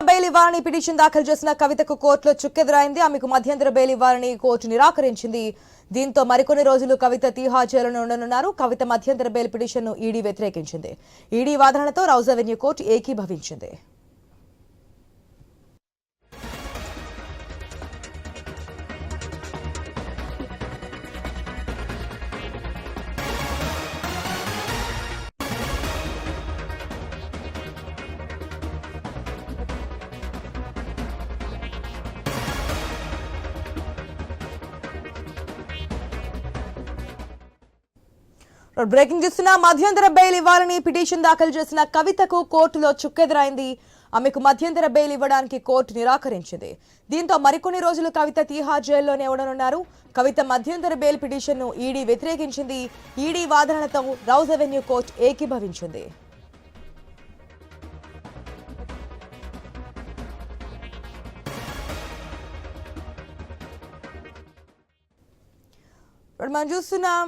Bail ఇవ్వాలని petition దాఖలు చేసిన కవితకు కోర్టులో చుక్కెదురైంది. ఆమెకు మధ్యంతర బెయిల్ ఇవ్వాలని కోర్టు నిరాకరించింది. దీంతో మరికొన్ని రోజులు కవిత తీహార్ జైలులో ఉండనున్నారు. కవిత మధ్యంతర బెయిల్ పిటిషన్ను ఈడీ వ్యతిరేకించింది. ఈడీ వాదనలతో రౌజ్ అవెన్యూ కోర్టు ఏకీభవించింది. బ్రేకింగ్ చూస్తున్న. మధ్యంతర బెయిల్ ఇవ్వాలని పిటిషన్ దాఖలు చేసిన కవితకు కోర్టులో చుక్కెదురైంది. ఆమెకు మధ్యంతర బెయిల్ ఇవ్వడానికి కోర్టు నిరాకరించింది. దీంతో మరికొన్ని రోజులు కవిత తీహార్ జైల్లోనే ఉండనున్నారు. కవిత మధ్యంతర బెయిల్ పిటిషన్ను ఈడీ వ్యతిరేకించింది. ఈడీ వాదనలతో రౌజ్ అవెన్యూ కోర్టు ఏకీభవించింది. ఇప్పుడు మనం చూస్తున్నాం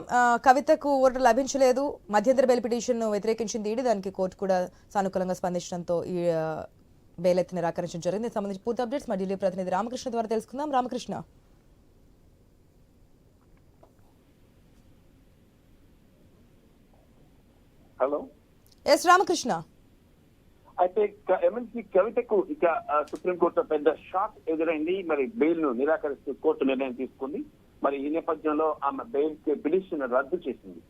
కవితకు ఓటు లభించలేదు. మధ్యంతర బెయిల్ పిటిషన్ వ్యతిరేకించింది ఈడీ. దానికి కోర్టు కూడా సానుకూలంగా స్పందించడంతో ఈ బెయిల్ ఎత్తి నిరాకరించడం జరిగింది. సంబంధించి పూర్తి అప్డేట్స్ మా ఢిల్లీ ప్రతినిధి రామకృష్ణ ద్వారా తెలుసుకుందాం. రామకృష్ణ. హలో. ఎస్ రామకృష్ణ. అయితే ఎమ్మెల్సీ కవితకు ఇక సుప్రీంకోర్టు పెద్ద షాక్ ఎదురైంది. మరి బెయిల్ను నిరాకరిస్తూ కోర్టు నిర్ణయం తీసుకుంది. మరి ఈ నేపథ్యంలో ఆమె బెయిల్ పిటిషన్ రద్దు చేసింది.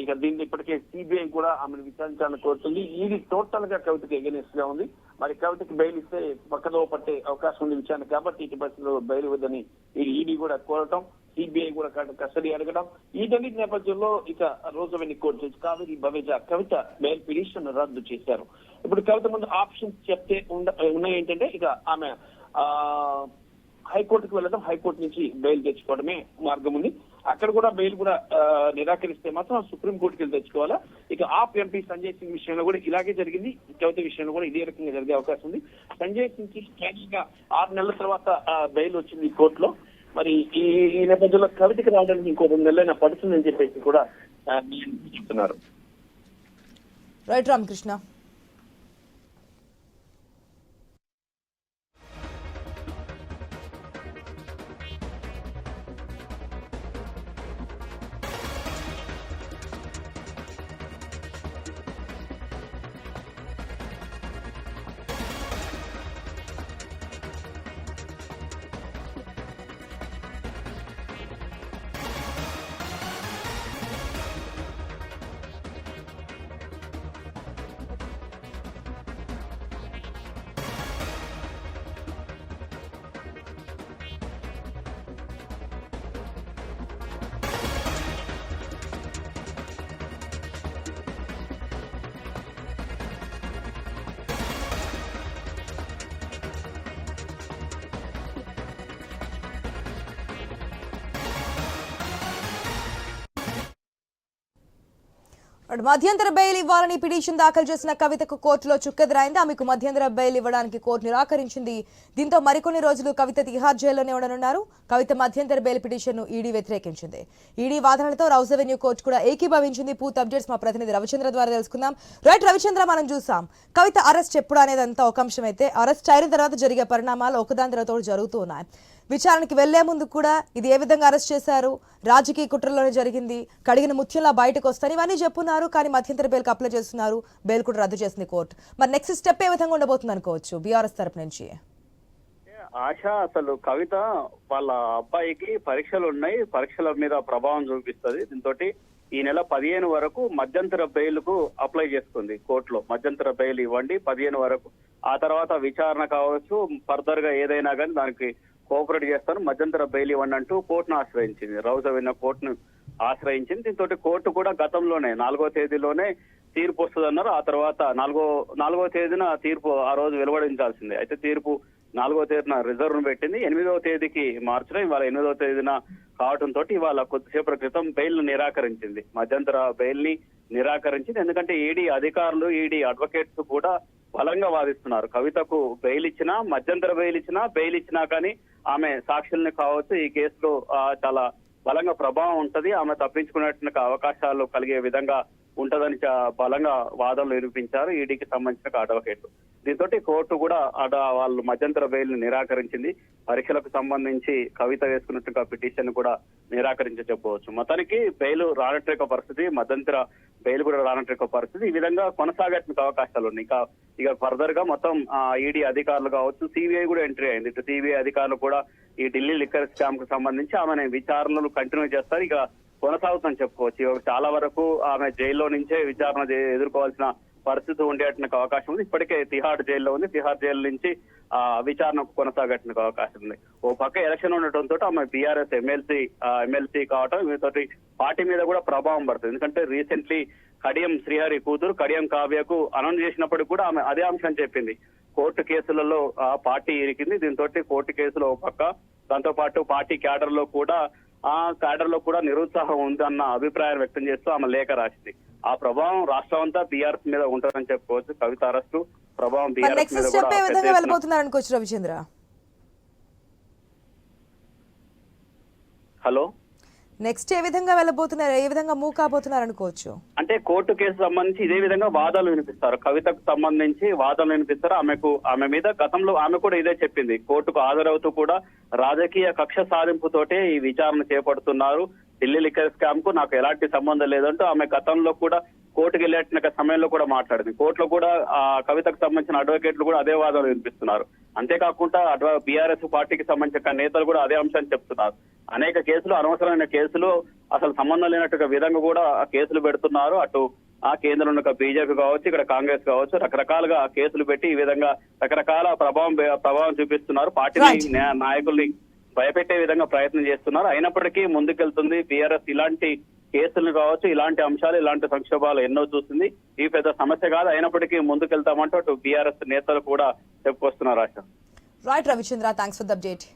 ఇక దీన్ని ఇప్పటికే సిబిఐ కూడా ఆమెను విచారించాలని కోరుతుంది. ఇది టోటల్గా కవితకి ఎగనెస్ట్గా ఉంది. మరి కవితకి బెయిల్ ఇస్తే పక్కదో పట్టే అవకాశం ఉంది విచారణ కాబట్టి ఇటు పరిస్థితుల్లో బెయిల్ వద్దని ఈడీ కూడా కోరటం సిబిఐ కూడా కస్టడీ అడగడం వీటన్నిటి నేపథ్యంలో ఇక రోజువెన్ని court judge Kaveri Baweja Kavitha bail petition రద్దు చేశారు. ఇప్పుడు కవిత ముందు ఆప్షన్స్ చెప్తే ఉన్నాయి ఏంటంటే ఇక ఆమె ఆ హైకోర్టుకు వెళ్ళడం హైకోర్టు నుంచి బెయిల్ తెచ్చుకోవడమే మార్గం ఉంది. అక్కడ కూడా బెయిల్ కూడా నిరాకరిస్తే మాత్రం సుప్రీం కోర్టుకి వెళ్ళి తెచ్చుకోవాలా? ఇక ఆప్ ఎంపీ సంజయ్ సింగ్ విషయంలో కూడా ఇలాగే జరిగింది. చవితి విషయంలో కూడా ఇదే రకంగా జరిగే అవకాశం ఉంది. సంజయ్ సింగ్కి స్ట్రాంగ్గా ఆరు నెలల తర్వాత ఆ, బెయిల్ వచ్చింది కోర్టులో. మరి ఈ ఈ నేపథ్యంలో కవితకి రావడానికి ఇంకో రెండు నెలలైనా పడుతుందని చెప్పేసి కూడా చెప్తున్నారు. రైట్ రామకృష్ణ. మధ్యంతర బెయిల్ ఇవ్వాలని పిటిషన్ దాఖలు చేసిన కవితకు కోర్టులో చుక్కెదురైంది. ఆమెకు మధ్యంతర బెయిల్ ఇవ్వడానికి కోర్టు నిరాకరించింది. దీంతో మరికొన్ని రోజులు కవిత తిహార్ జైల్లోనే ఉండనున్నారు. కవిత మధ్యంతర బెయిల్ పిటిషన్ను ఈడీ వ్యతిరేకించింది. ఈడీ వాదనలతో రౌజ్ రెవెన్యూ కోర్టు కూడా ఏకీభవించింది. పూర్తి అప్డేట్స్ మా ప్రతినిధి రవిచంద్ర ద్వారా తెలుసుకుందాం. రైట్ రవిచంద్ర మనం చూసాం. కవిత అరెస్ట్ ఎప్పుడు అనేది అంతా ఒక అంశం అయితే అరెస్ట్ అయిన తర్వాత జరిగే పరిణామాలు ఒకదాని తర్వాత జరుగుతూ ఉన్నాయి. విచారణకి వెళ్ళే ముందు కూడా ఇది ఏ విధంగా అరెస్ట్ చేశారు? రాజకీయ కుట్రలోనే జరిగింది. కడిగిన ముత్యంలా బయటకు వస్తాను ఇవన్నీ చెప్పున్నారు. కానీ మధ్యంతర బెయిల్కి అప్లై చేస్తున్నారు. బెయిల్ కూడా రద్దు చేసింది కోర్టు. మరి నెక్స్ట్ స్టెప్ ఏ విధంగా ఉండబోతుంది అనుకోవచ్చు? బీఆర్ఎస్ తరపు నుంచి. ఆశ అసలు కవిత వాళ్ళ అబ్బాయికి పరీక్షలు ఉన్నాయి. పరీక్షల మీద ప్రభావం చూపిస్తుంది. దీంతో ఈ నెల పదిహేను వరకు మధ్యంతర బెయిల్కు అప్లై చేసుకుంది కోర్టులో. మధ్యంతర బెయిల్ ఇవ్వండి. పదిహేను వరకు. ఆ తర్వాత విచారణ కావచ్చు. ఫర్దర్గా ఏదైనా కానీ దానికి కోఆపరేట్ చేస్తాను. మధ్యంతర బెయిల్ ఇవ్వండి అంటూ కోర్టును ఆశ్రయించింది. రౌజ విన్న కోర్టును ఆశ్రయించింది. దీంతో కోర్టు కూడా గతంలోనే నాలుగో తేదీలోనే తీర్పు వస్తుందన్నారు. ఆ తర్వాత నాలుగో నాలుగో తేదీన తీర్పు ఆ రోజు వెలువడించాల్సిందే. అయితే తీర్పు నాలుగో తేదీన రిజర్వ్ పెట్టింది. ఎనిమిదవ తేదీకి మార్చడం ఇవాళ ఎనిమిదవ తేదీన కావడంతో ఇవాళ కొద్దిసేపటి క్రితం బెయిల్ నిరాకరించింది. మధ్యంతర బెయిల్ని నిరాకరించింది. ఎందుకంటే ఈడీ అధికారులు ఈడీ అడ్వకేట్స్ కూడా బలంగా వాదిస్తున్నారు. కవితకు బెయిల్ ఇచ్చినా మధ్యంతర బెయిల్ ఇచ్చినా బెయిల్ ఇచ్చినా కానీ ఆమె సాక్షుల్ని కావచ్చు. ఈ కేసులో చాలా బలంగా ప్రభావం ఉంటది. ఆమె తప్పించుకునేటువంటి అవకాశాలు కలిగే విధంగా ఉంటదని చా- బలంగా వాదనలు నిరూపించారు ఈడీకి సంబంధించిన అడ్వకేట్లు దీంతో కోర్టు కూడా అట వాళ్ళు మధ్యంతర బెయిల్ నిరాకరించింది. పరీక్షలకు సంబంధించి కవిత వేసుకున్నట్టుగా పిటిషన్ కూడా నిరాకరించి చెప్పవచ్చు. మొత్తానికి బెయిల్ రానట్టు పరిస్థితి మధ్యంతర బెయిల్ కూడా రానట్టు పరిస్థితి. ఈ విధంగా కొనసాగేటువంటి అవకాశాలు ఉన్నాయి. ఇంకా ఇక ఫర్దర్గా మొత్తం ఈడీ అధికారులు కావచ్చు సిబిఐ కూడా ఎంట్రీ అయింది. ఇటు సిబిఐ అధికారులు కూడా ఈ ఢిల్లీ లిక్కర్ స్కామ్కు సంబంధించి ఆమె విచారణలు కంటిన్యూ చేస్తారు. ఇక కొనసాగుతుందని చెప్పుకోవచ్చు. చాలా వరకు ఆమె జైల్లో నుంచే విచారణ ఎదుర్కోవాల్సిన పరిస్థితి ఉండేటువంటి అవకాశం ఉంది. ఇప్పటికే తిహార్ జైల్లో ఉంది. తిహార్ జైలు నుంచి ఆ విచారణ కొనసాగటానికి అవకాశం ఉంది. ఓ పక్క ఎలక్షన్ ఉండటంతో ఆమె బీఆర్ఎస్ ఎమ్మెల్సీ ఎమ్మెల్సీ కావటం వీటితోటి పార్టీ మీద కూడా ప్రభావం పడుతుంది. ఎందుకంటే రీసెంట్లీ కడియం శ్రీహరి కూతురు కడియం కావ్యకు అనౌన్స్ చేసినప్పటికీ కూడా ఆమె అదే అంశం చెప్పింది. కోర్టు కేసులలో ఆ పార్టీ ఇరికింది. దీంతో కోర్టు కేసులో ఒక పక్క దాంతో పాటు పార్టీ క్యాడర్లో కూడా ఆ క్యాడర్లో కూడా నిరుత్సాహం ఉందన్న అభిప్రాయం వ్యక్తం చేస్తూ ఆమె లేఖ రాసింది. ఆ ప్రభావం రాష్ట్రం అంతా బీఆర్ఎస్ మీద ఉంటుందని చెప్పుకోవచ్చు. కవిత అరెస్టు ప్రభావం బీఆర్ఎస్ మీద కూడా వెళ్ళబోతున్నారు అనుకోవచ్చు రవిచంద్ర. హలో? నెక్స్ట్ ఏ విధంగా వెళ్ళబోతున్నారు? ఏ విధంగా మూవ్ కాబోతున్నారు అనుకోవచ్చు? అంటే కోర్టు కేసు సంబంధించి ఇదే విధంగా వాదాలు వినిపిస్తారు. కవితకు సంబంధించి వాదనలు వినిపిస్తారు. ఆమెకు ఆమె మీద గతంలో ఆమె కూడా ఇదే చెప్పింది. కోర్టుకు హాజరవుతూ కూడా రాజకీయ కక్ష సాధింపుతోటే ఈ విచారణ చేపడుతున్నారు. ఢిల్లీ లిక్కర్ స్కామ్కు నాకు ఎలాంటి సంబంధం లేదంటూ ఆమె గతంలో కూడా కోర్టుకు వెళ్ళేట సమయంలో కూడా మాట్లాడింది. కోర్టులో కూడా ఆ కవితకు సంబంధించిన అడ్వకేట్లు కూడా అదే వాదనలు వినిపిస్తున్నారు. అంతేకాకుండా అడ్వ బీఆర్ఎస్ పార్టీకి సంబంధించిన నేతలు కూడా అదే అంశాన్ని చెప్తున్నారు. అనేక కేసులు అనవసరమైన కేసులు అసలు సంబంధం లేనట్టుగా విధంగా కూడా ఆ కేసులు పెడుతున్నారు. అటు ఆ కేంద్రంలో ఉన్న బీజేపీ కావచ్చు ఇక్కడ కాంగ్రెస్ కావచ్చు రకరకాలుగా కేసులు పెట్టి ఈ విధంగా రకరకాల ప్రభావం ప్రభావం చూపిస్తున్నారు. న్యా- నాయకుల్ని భయపెట్టే విధంగా ప్రయత్నం చేస్తున్నారు. అయినప్పటికీ ముందుకెళ్తుంది బీఆర్ఎస్. ఇలాంటి కేసులు కావచ్చు ఇలాంటి అంశాలు ఇలాంటి సంక్షోభాలు ఎన్నో చూస్తుంది ఈ పెద్ద సమస్య కాదు. అయినప్పటికీ ముందుకెళ్తామంటూ అటు బీఆర్ఎస్ నేతలు కూడా చెప్పుకొస్తున్నారు ఆశ. Right Ravichandra thanks for the update